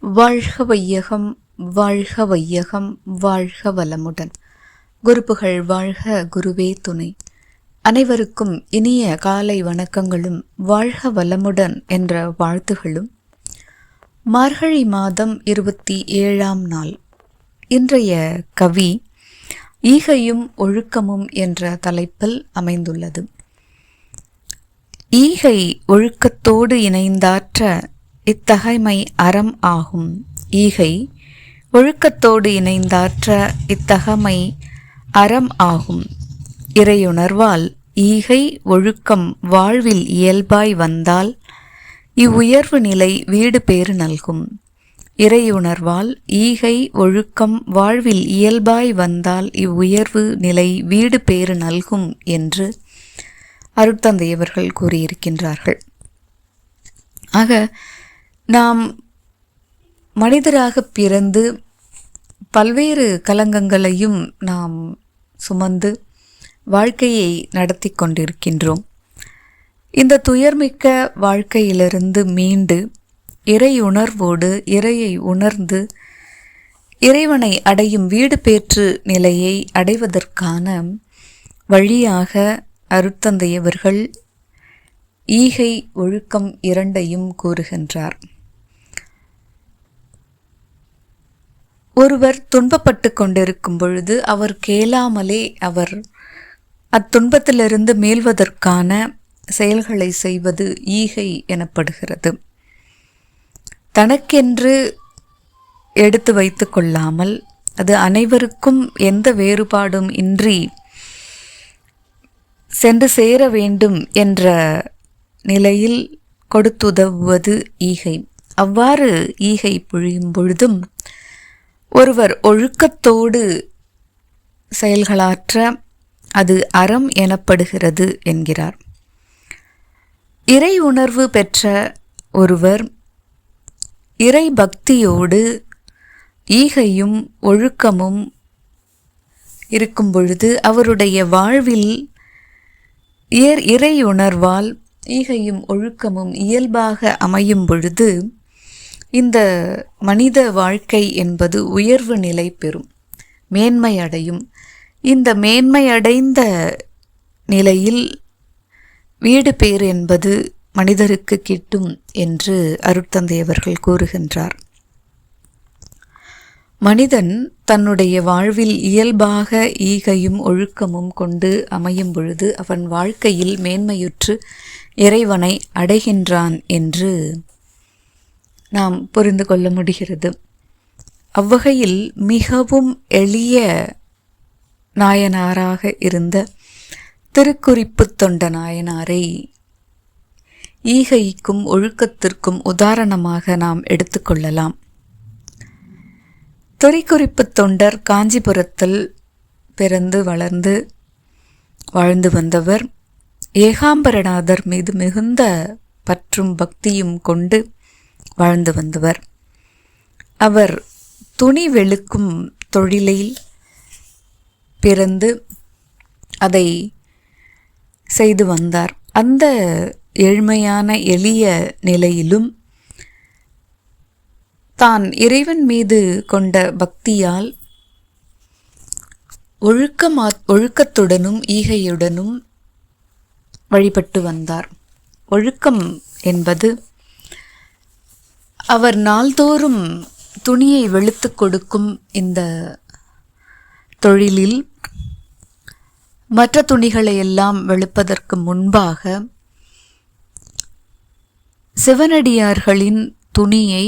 வாழ்க வையகம் வாழ்க வையகம் வாழ்க வளமுடன் குருப்புகள் வாழ்க குருவே துணை. அனைவருக்கும் இனிய காலை வணக்கங்களும் வாழ்க வளமுடன் என்ற வாழ்த்துகளும். மார்கழி மாதம் இருபத்தி ஏழாம் நாள். இன்றைய கவி ஈகையும் ஒழுக்கமும் என்ற தலைப்பில் அமைந்துள்ளது. ஈகை ஒழுக்கத்தோடு இணைந்தாற்ற இத்தகைமை அறம் ஆகும். ஈகை ஒழுக்கத்தோடு இணைந்தாற்ற இத்தகமை அறம் ஆகும். இறையுணர்வால் ஈகை ஒழுக்கம் வாழ்வில் இயல்பாய் வந்தால் இவ்வுயர்வு நிலை வீடு பேறு நல்கும். இறையுணர்வால் ஈகை ஒழுக்கம் வாழ்வில் இயல்பாய் வந்தால் இவ்வுயர்வு நிலை வீடு பேறு நல்கும் என்று அருட்தந்தையவர்கள் கூறியிருக்கின்றார்கள். ஆக நாம் மனிதராக பிறந்து பல்வேறு கலங்கங்களையும் நாம் சுமந்து வாழ்க்கையை நடத்தி கொண்டிருக்கின்றோம். இந்த துயர்மிக்க வாழ்க்கையிலிருந்து மீண்டு இறை உணர்வோடு இறையை உணர்ந்து இறைவனை அடையும் வீடு பேற்று நிலையை அடைவதற்கான வழியாக அருட்தந்தையவர்கள் ஈகை ஒழுக்கம் இரண்டையும் கூறுகின்றார். ஒருவர் துன்பப்பட்டு கொண்டிருக்கும் பொழுது அவர் கேளாமலே அவர் அத்துன்பத்திலிருந்து மீள்வதற்கான செயல்களை செய்வது ஈகை எனப்படுகிறது. தனக்கென்று எடுத்து வைத்து கொள்ளாமல் அது அனைவருக்கும் எந்த வேறுபாடும் இன்றி சென்று சேர வேண்டும் என்ற நிலையில் கொடுத்துதவுவது ஈகை. அவ்வாறு ஈகை பொழியும் பொழுதும் ஒருவர் ஒழுக்கத்தோடு செயல்களாற்ற அது அறம் எனப்படுகிறது என்கிறார். இறை உணர்வு பெற்ற ஒருவர் இறை பக்தியோடு ஈகையும் ஒழுக்கமும் இருக்கும் பொழுது அவருடைய வாழ்வில் ஏர் இறை உணர்வால் ஈகையும் ஒழுக்கமும் இயல்பாக அமையும் பொழுது இந்த மனித வாழ்க்கை என்பது உயர்வு நிலை பெறும். மேன்மை அடையும். இந்த மேன்மை அடைந்த நிலையில் வீடு பேர் என்பது மனிதருக்கு கிட்டும் என்று அருட்தந்தையவர்கள் கூறுகின்றார். மனிதன் தன்னுடைய வாழ்வில் இயல்பாக ஈகையும் ஒழுக்கமும் கொண்டு அமையும் பொழுது அவன் வாழ்க்கையில் மேன்மையுற்று இறைவனை அடைகின்றான் என்று நாம் புரிந்து கொள்ள முடிகிறது. அவ்வகையில் மிகவும் எளிய நாயனாராக இருந்த திருக்குறிப்பு தொண்ட நாயனாரை ஈகைக்கும் ஒழுக்கத்திற்கும் உதாரணமாக நாம் எடுத்துக்கொள்ளலாம் தொரிக்குறிப்பு தொண்டர் காஞ்சிபுரத்தில் பிறந்து வளர்ந்து வாழ்ந்து வந்தவர் ஏகாம்பரநாதர் மீது மிகுந்த பற்றும் பக்தியும் கொண்டு வாழ்ந்து வந்தவர். அவர் துணி வெளுக்கும் தொழிலில் பிறந்து அதை செய்து வந்தார். அந்த ஏழ்மையான எளிய நிலையிலும் தான் இறைவன் மீது கொண்ட பக்தியால் ஒழுக்கமா ஒழுக்கத்துடனும் ஈகையுடனும் வழிபட்டு வந்தார். ஒழுக்கம் என்பது அவர் நாள்தோறும் துணியை வெளுத்து கொடுக்கும் இந்த தொழிலில் மற்ற துணிகளை எல்லாம் வெளுப்பதற்கு முன்பாக சிவனடியார்களின் துணியை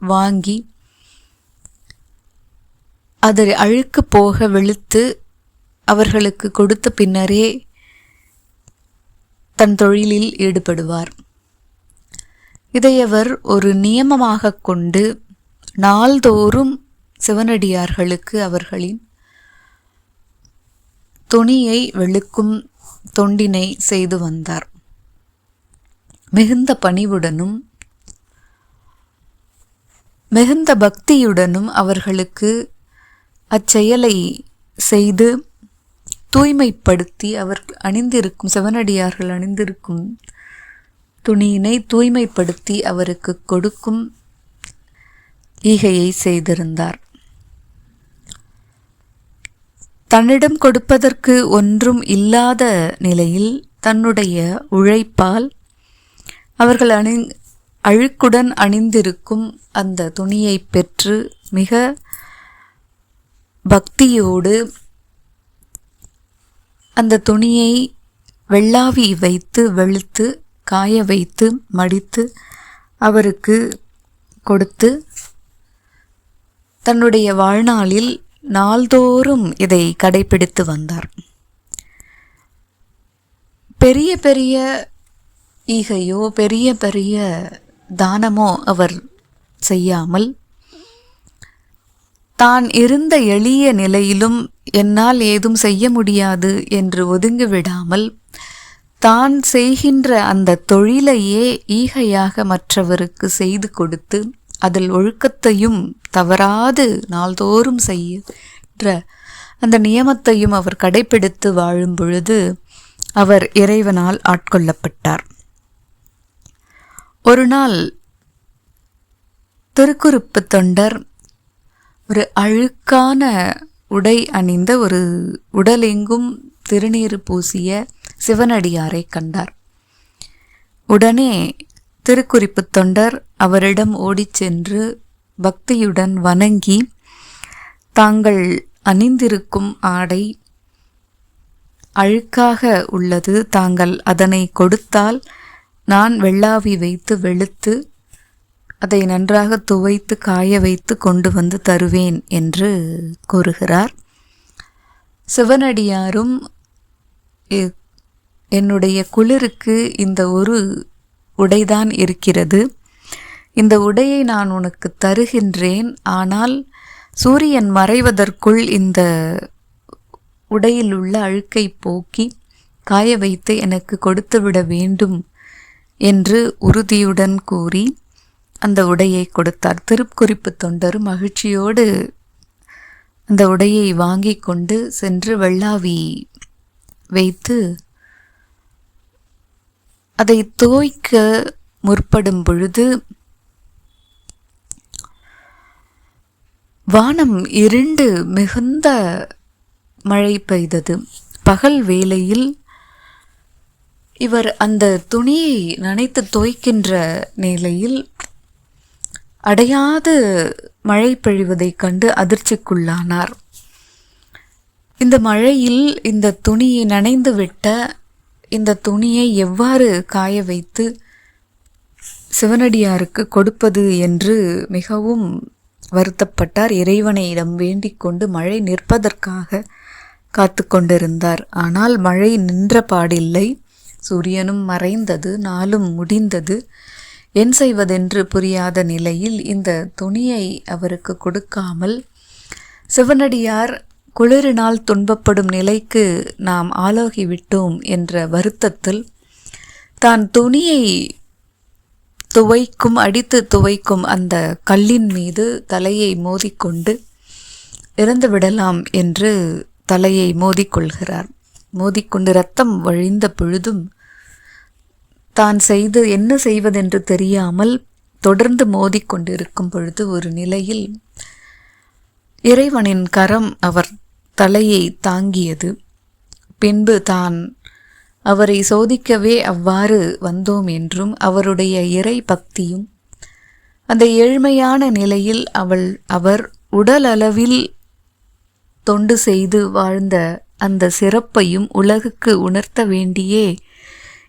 வாங்கி அதை அழுக்கு போக வெளுத்து அவர்களுக்கு கொடுத்த பின்னரே தன் தொழிலில் ஈடுபடுவார். இதையவர் ஒரு நியமமாக கொண்டு நாள்தோறும் சிவனடியார்களுக்கு அவர்களின் துணியை வெளுக்கும் தொண்டினை செய்து வந்தார். மிகுந்த பணிவுடனும் மிகுந்த பக்தியுடனும் அவர்களுக்கு அச்செயலை செய்து தூய்மைப்படுத்தி அவர் அணிந்திருக்கும் சிவனடியார்கள் அணிந்திருக்கும் துணியினை தூய்மைப்படுத்தி அவருக்கு கொடுக்கும் ஈகையை செய்திருந்தார். தன்னிடம் கொடுப்பதற்கு ஒன்றும் இல்லாத நிலையில் தன்னுடைய உழைப்பால் அவர்கள் அணி அழுக்குடன் அணிந்திருக்கும் அந்த துணியை பெற்று மிக பக்தியோடு அந்த துணியை வெள்ளாவி வைத்து வெளுத்து காய வைத்து மடித்து அவருக்கு கொடுத்து தன்னுடைய வாழ்நாளில் நாள்தோறும் இதை கடைபிடித்து வந்தார். பெரிய பெரிய ஈகையோ பெரிய பெரிய தானமோ அவர் செய்யாமல் தான் இருந்த எளிய நிலையிலும் என்னால் ஏதும் செய்ய முடியாது என்று ஒதுங்கி விடாமல் தான் செய்கின்ற அந்த தொழிலையே ஈகையாக மற்றவருக்கு செய்து கொடுத்து அதில் ஒழுக்கத்தையும் தவறாது நாள்தோறும் செய்கின்ற அந்த நியமத்தையும் அவர் கடைபிடித்து வாழும் பொழுது அவர் இறைவனால் ஆட்கொள்ளப்பட்டார். ஒரு நாள் திருக்குறுப்பு தொண்டர் ஒரு அழுக்கான உடை அணிந்த ஒரு உடலெங்கும் திருநீறு பூசிய சிவனடியாரை கண்டார். உடனே திருக்குறிப்பு தொண்டர் அவரிடம் ஓடிச் சென்று பக்தியுடன் வணங்கி தாங்கள் அணிந்திருக்கும் ஆடை அழுக்காக உள்ளது. தாங்கள் அதனை கொடுத்தால் நான் வெள்ளாவி வைத்து வெளுத்து அதை நன்றாக துவைத்து காய வைத்து கொண்டு வந்து தருவேன் என்று கூறுகிறார். சிவனடியாரும் என்னுடைய குளிருக்கு இந்த ஒரு உடைதான் இருக்கிறது. இந்த உடையை நான் உனக்கு தருகின்றேன். ஆனால் சூரியன் மறைவதற்குள் இந்த உடையில் உள்ள அழுக்கை போக்கி காய வைத்து எனக்கு கொடுத்துவிட வேண்டும் என்று உறுதியுடன் கூறி அந்த உடையை கொடுத்தார். திருக்குறிப்பு தொண்டர் மகிழ்ச்சியோடு அந்த உடையை வாங்கி கொண்டு சென்று வெள்ளாவி வைத்து அதை தோய்க்க முற்படும் பொழுது வானம் இருண்டு மிகுந்த மழை பெய்தது. பகல் வேளையில் இவர் அந்த துணியை நனைத்து தோய்க்கின்ற நிலையில் அடையாது மழை பெழிவதைக் கண்டு அதிர்ச்சிக்குள்ளானார். இந்த மழையில் இந்த துணியை நனைந்து விட்ட இந்த துணியை எவ்வாறு காய வைத்து சிவனடியாருக்கு கொடுப்பது என்று மிகவும் வருத்தப்பட்டார். இறைவனையிடம் வேண்டிக் கொண்டு மழை நிற்பதற்காக காத்து கொண்டிருந்தார். ஆனால் மழை நின்ற பாடில்லை. சூரியனும் மறைந்தது நாளும் முடிந்தது. என் செய்வதென்று புரியாத நிலையில் இந்த துணியை அவருக்கு கொடுக்காமல் சிவனடியார் குளிரினால் துன்பப்படும் நிலைக்கு நாம் ஆலோகிவிட்டோம் என்ற வருத்தத்தில் தான் துணியை துவைக்கும் அடித்து துவைக்கும் அந்த கல்லின் மீது தலையை மோதிக்கொண்டு இறந்து விடலாம் என்று தலையை மோதிக்கொள்கிறார். மோதிக்கொண்டு ரத்தம் வழிந்த பொழுதும் தான் செய்து என்ன செய்வதென்று தெரியாமல் தொடர்ந்து மோதிக்கொண்டிருக்கும் பொழுது ஒரு நிலையில் இறைவனின் கரம் அவர் தலையை தாங்கியது. பின்பு தான் அவரை சோதிக்கவே அவ்வாறு வந்தோம் என்றும் அவருடைய இறை பக்தியும் அந்த ஏழ்மையான நிலையில் அவள் அவர் உடலளவில் தொண்டு செய்து வாழ்ந்த அந்த சிறப்பையும் உலகுக்கு உணர்த்த வேண்டியே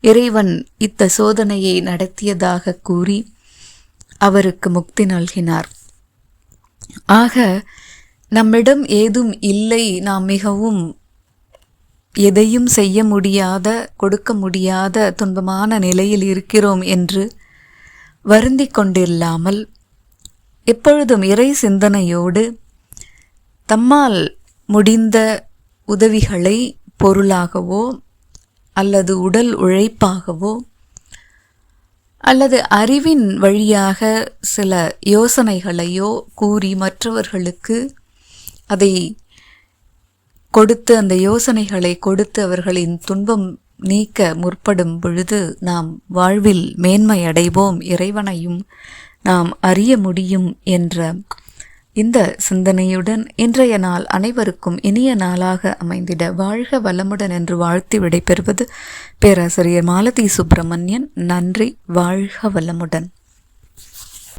இறைவன் இத்த சோதனையை நடத்தியதாக கூறி அவருக்கு முக்தி நல்கினார். ஆக நம்மிடம் ஏதும் இல்லை நாம் மிகவும் எதையும் செய்ய முடியாத கொடுக்க முடியாத துன்பமான நிலையில் இருக்கிறோம் என்று வருந்தி கொண்டில்லாமல் எப்பொழுதும் இறை சிந்தனையோடு தம்மால் முடிந்த உதவிகளை பொருளாகவோ அல்லது உடல் உழைப்பாகவோ அல்லது அறிவின் வழியாக சில யோசனைகளையோ கூறி மற்றவர்களுக்கு அதை கொடுத்து அந்த யோசனைகளை கொடுத்து அவர்களின் துன்பம் நீக்க முற்படும் பொழுது நாம் வாழ்வில் மேன்மை அடைவோம் இறைவனையும் நாம் அறிய முடியும் என்ற இந்த சிந்தனையுடன் இன்றைய நாள் அனைவருக்கும் இனிய நாளாக அமைந்திட வாழ்க வளமுடன் என்று வாழ்த்தி விடைபெறுவது பேராசிரியர் மாலதி சுப்பிரமணியன். நன்றி வாழ்க வளமுடன்.